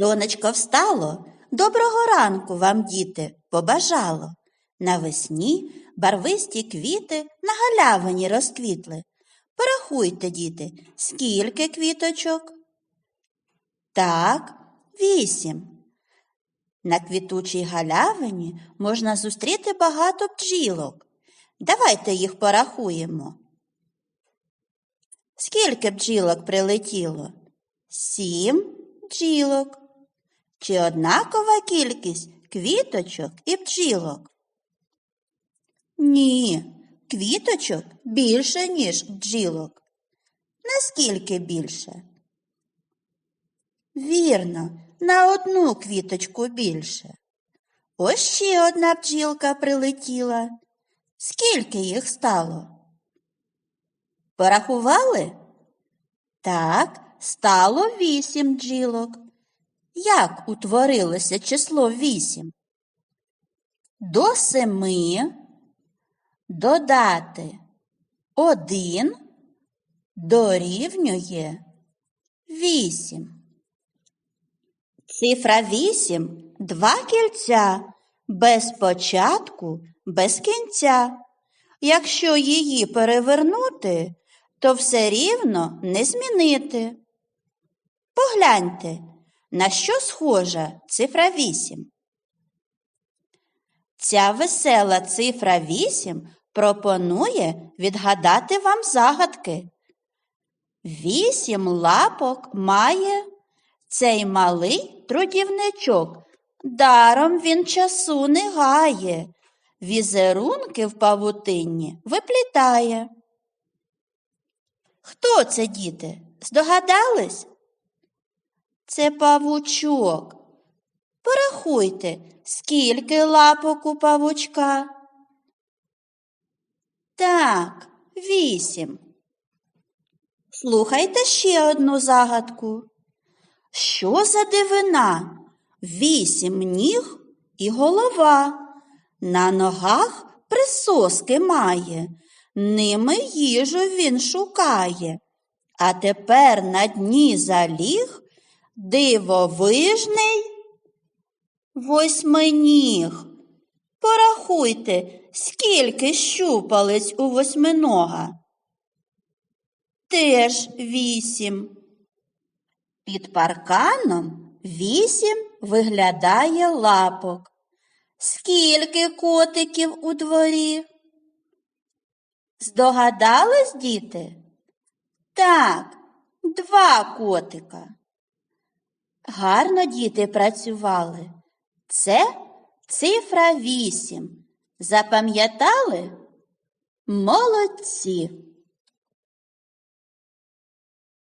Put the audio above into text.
Сонечко встало, доброго ранку вам, діти, побажало. Навесні барвисті квіти на галявині розквітли. Порахуйте, діти, скільки квіточок? Так, вісім. На квітучій галявині можна зустріти багато бджілок. Давайте їх порахуємо. Скільки бджілок прилетіло? Сім бджілок. Чи однакова кількість квіточок і бджілок? Ні, квіточок більше, ніж бджілок. Наскільки більше? Вірно, на одну квіточку більше. Ось ще одна бджілка прилетіла. Скільки їх стало? Порахували? Так, стало вісім бджілок. Як утворилося число вісім? До семи додати один дорівнює вісім. Цифра вісім два кільця, без початку, без кінця. Якщо її перевернути, то все рівно не змінити. Погляньте, на що схожа цифра 8. Ця весела цифра 8 пропонує відгадати вам загадки. Вісім лапок має цей малий трудівничок. Даром він часу не гає, візерунки в павутинні виплітає. Хто це, діти? Здогадались? Це павучок. Порахуйте, скільки лапок у павучка. Так, вісім. Слухайте ще одну загадку. Що за дивина? Вісім ніг і голова. На ногах присоски має, ними їжу він шукає. А тепер на дні заліг дивовижний восьминіг. Порахуйте, скільки щупалець у восьминога. Теж вісім. Під парканом вісім виглядає лапок. Скільки котиків у дворі? Здогадались, діти? Так, два котика. Гарно діти працювали. Це цифра вісім. Запам'ятали? Молодці.